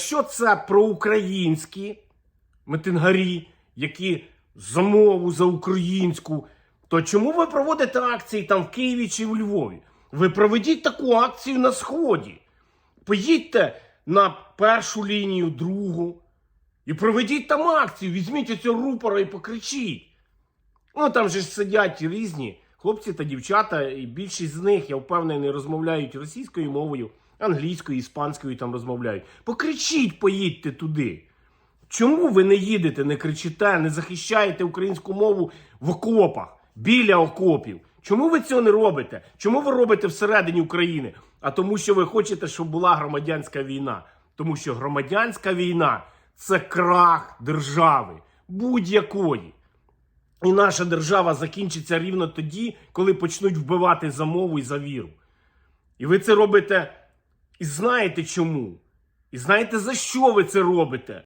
якщо це проукраїнські митингарі, які за мову, за українську, то чому ви проводите акції там в Києві чи в Львові? Ви проведіть таку акцію на Сході. Поїдьте на першу лінію, другу. І проведіть там акцію, візьміть оцього рупора і покричіть. Ну там же ж сидять різні хлопці та дівчата, і більшість з них, я впевнений, розмовляють російською мовою, англійською, іспанською там розмовляють. Покричіть, поїдьте туди. Чому ви не їдете, не кричите, не захищаєте українську мову в окопах, біля окопів? Чому ви цього не робите? Чому ви робите всередині України? А тому, що ви хочете, щоб була громадянська війна. Тому що громадянська війна це крах держави будь-якої. І наша держава закінчиться рівно тоді, коли почнуть вбивати за мову і за віру. І ви це робите і знаєте чому? І знаєте, за що ви це робите?